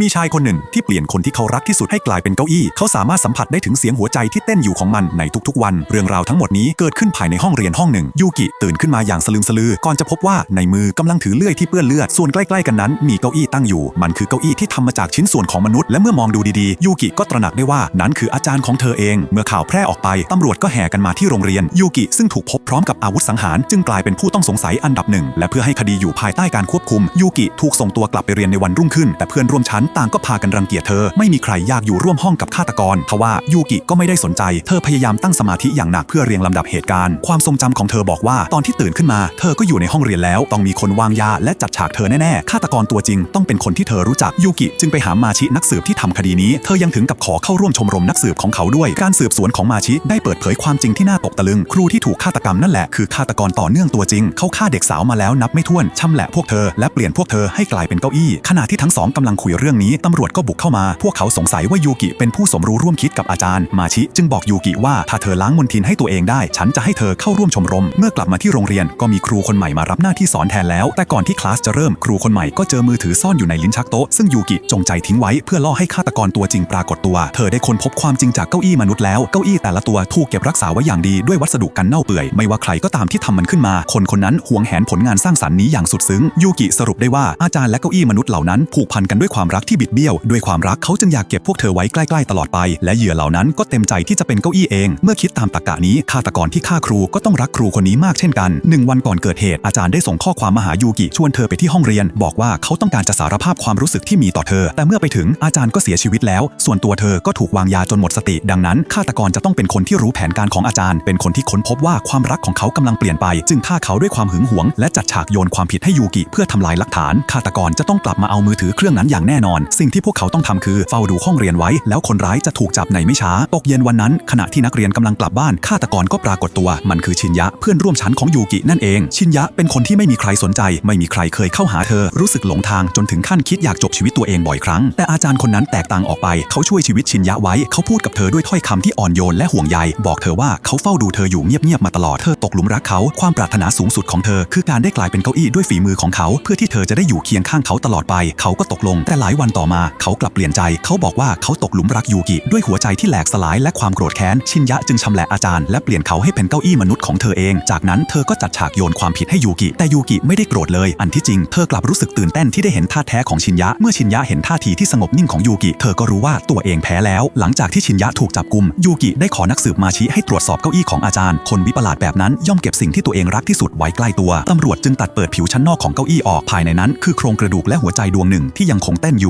มีชายคนหนึ่งที่เปลี่ยนคนที่เขารักที่สุดให้กลายเป็นเก้าอี้ เขาสามารถสัมผัสได้ถึงเสียงหัวใจที่เต้นอยู่ของมันในทุกๆวัน เรื่องราวทั้งหมดนี้เกิดขึ้นภายในห้องเรียนห้องหนึ่ง ยูกิตื่นขึ้นมาอย่างสลืมสลือ ก่อนจะพบว่าในมือกำลังถือเลื่อยที่เปื้อนเลือด ส่วนใกล้ๆกันนั้นมีเก้าอี้ตั้งอยู่ มันคือเก้าอี้ที่ทำมาจากชิ้นส่วนของมนุษย์ และเมื่อมองดูดีๆ ยูกิก็ตระหนักได้ว่านั้นคืออาจารย์ของเธอเอง เมื่อข่าวแพร่ออกไปตำรวจก็แห่กันมาที่โรงเรียน ยูกิซึ่งถูกพบพร้อมกับอาวุธสังหาร จึงกลายเป็นผู้ต้องสงสัยอันดับหนึ่งและเพื่อให้คดีอยู่ภายใต้การควบคุมยูกิถูกส่งตัวกลับไปเรียนในวันรุ่งขึ้น แต่เพื่อนร่วมชั้นต่างก็พากันรังเกียจเธอ ไม่มีใครอยากอยู่ร่วมห้องกับฆาตกรทว่ายูกิก็ไม่ได้สนใจ เธอพยายามตั้งสมาธิอย่างหนักเพื่อเรียงลำดับเหตุการณ์ ความทรงจำของเธอบอกว่าตอนที่ตื่นขึ้นมา เธอก็อยู่ในห้องเรียนแล้ว ต้องมีคนวางยาและจัดฉากเธอแน่ๆฆาตกรตัวจริง ต้องเป็นคนที่เธอรู้จักยูกิจึงไปหามาชินักสืบที่ทำคดีนี้ เธอยังถึงกับขอเข้าร่วมชมรมนักสืบของเขาด้วย การสืบสวนของมาชิได้เปิดเผยความจริงที่น่าตกตะลึง ครูที่ถูกฆาตกรรมนั่นแหละคือฆาตกรต่อเนื่องตัวจริง เขาฆ่าเด็กสาวมาแล้วนับไม่ถ้วนชำแหละพวกเธอและเปลี่ยนพวกเธอให้กลายเป็นเก้าอี้ขณะที่ทั้งสองกำลังคุยเรื่องนี้ตำรวจก็บุกเข้ามา พวกเขาสงสัยว่ายูกิเป็นผู้สมรู้ร่วมคิดกับอาจารย์ มาชิจึงบอกยูกิว่าถ้าเธอล้างมลทินให้ตัวเองได้ ฉันจะให้เธอเข้าร่วมชมรม เมื่อกลับมาที่โรงเรียนก็มีครูคนใหม่มารับหน้าที่สอนแทนแล้ว แต่ก่อนที่คลาสจะเริ่มครูคนใหม่ก็เจอมือถือซ่อนอยู่ในลิ้นชักโต๊ะซึ่งยูกิจงใจทิ้งไว้เพื่อล่อให้ฆาตกรตัวจริงปรากฏตัว เธอได้ค้นพบความจริงจากเก้าอี้มนุษย์แล้วเก้าอี้แต่ละตัวถูกเก็บรักษาไว้อย่างดีด้วยวัสดุกันเน่าเปื่อยไม่ว่าใครก็ตามที่ทำมันขึ้นมา คนคนนั้นหวงแหนผลงานสร้างสรรค์นี้อย่างสุดซึ้งยูกิสรุปได้ว่าอาจารย์และเก้าอี้มนุษย์เหล่านั้นผูกพันกันด้วยความรักที่บิดเบี้ยว ด้วยความรักเขาจึงอยากเก็บพวกเธอไว้ใกล้ๆตลอดไป และเหยื่อเหล่านั้นก็เต็มใจที่จะเป็นเก้าอี้เอง เมื่อคิดตามตรรกะนี้ฆาตกรที่ฆ่าครูก็ต้องรักครูคนนี้มากเช่นกันหนึ่งวันก่อนเกิดเหตุอาจารย์ได้ส่งข้อความมาหายูกิชวนเธอไปที่ห้องเรียน บอกว่าเขาต้องการจะสารภาพความรู้สึกที่มีต่อเธอ แต่เมื่อไปถึงอาจารย์ก็เสียชีวิตแล้ว ส่วนตัวเธอก็ถูกวางยาจนหมดสติ ดังนั้นฆาตกรจะต้องเป็นคนที่รู้แผนการของอาจารย์ เป็นคนที่ค้นพบว่าความรักของเขากำลังเปลี่ยนไป จึงฆ่าเขาด้วยความหึงหวง และจัดฉากโยนความผิดให้ยูกิเพื่อทำลายหลักฐานฆาตกรจะต้องกลับมาเอามือถือเครื่องนั้นอย่างแน่นอนสิ่งที่พวกเขาต้องทำคือเฝ้าดูห้องเรียนไว้ แล้วคนร้ายจะถูกจับในไม่ช้า ตกเย็นวันนั้น ขณะที่นักเรียนกำลังกลับบ้านฆาตกรก็ปรากฏตัว มันคือชินยะเพื่อนร่วมชั้นของยูกินั่นเอง ชินยะเป็นคนที่ไม่มีใครสนใจ ไม่มีใครเคยเข้าหาเธอ รู้สึกหลงทางจนถึงขั้นคิดอยากจบชีวิตตัวเองบ่อยครั้ง แต่อาจารย์คนนั้นแตกต่างออกไป เขาช่วยชีวิตชินยะไว้ เขาพูดกับเธอด้วยถ้อยคำที่อ่อนโยนและห่วงใย บอกเธอว่าเขาเฝ้าดูเธออยู่เงียบๆมาตลอด เธอตกหลุมรักเขา ความปรารถนาสูงสุดของเธอ คือการได้กลายเป็นเก้าอี้ด้วยฝีมือของเขา เพื่อที่เธอจะได้อยู่เคียงข้างเขาตลอดไป เขาก็ตกลง แต่หลายวันต่อมาเขากลับเปลี่ยนใจ เขาบอกว่าเขาตกหลุมรักยูกิ ด้วยหัวใจที่แหลกสลายและความโกรธแค้น ชินยะจึงชำแหละอาจารย์และเปลี่ยนเขาให้เป็นเก้าอี้มนุษย์ของเธอเอง จากนั้นเธอก็จัดฉากโยนความผิดให้ยูกิ แต่ยูกิไม่ได้โกรธเลย อันที่จริงเธอกลับรู้สึกตื่นเต้นที่ได้เห็นท่าแท้ของชินยะ เมื่อชินยะเห็นท่าทีที่สงบนิ่งของยูกิ เธอก็รู้ว่าตัวเองแพ้แล้ว หลังจากที่ชินยะถูกจับกุมยูกิได้ขอนักสืบมาชี้ให้ตรวจสอบเก้าอี้ของอาจารย์ คนวิปลาสแบบนั้นย่อมเก็บสิ่งที่ตัวเองรักที่สุดไว้ใกล้ตัวตำรวจจึงตัดเปิดผิวชั้นนอกของเก้าอี้ออกภายในนั้นคือโครงกระดูกและหัวใจดวงหนึ่งที่ยังคงเต้นอยู่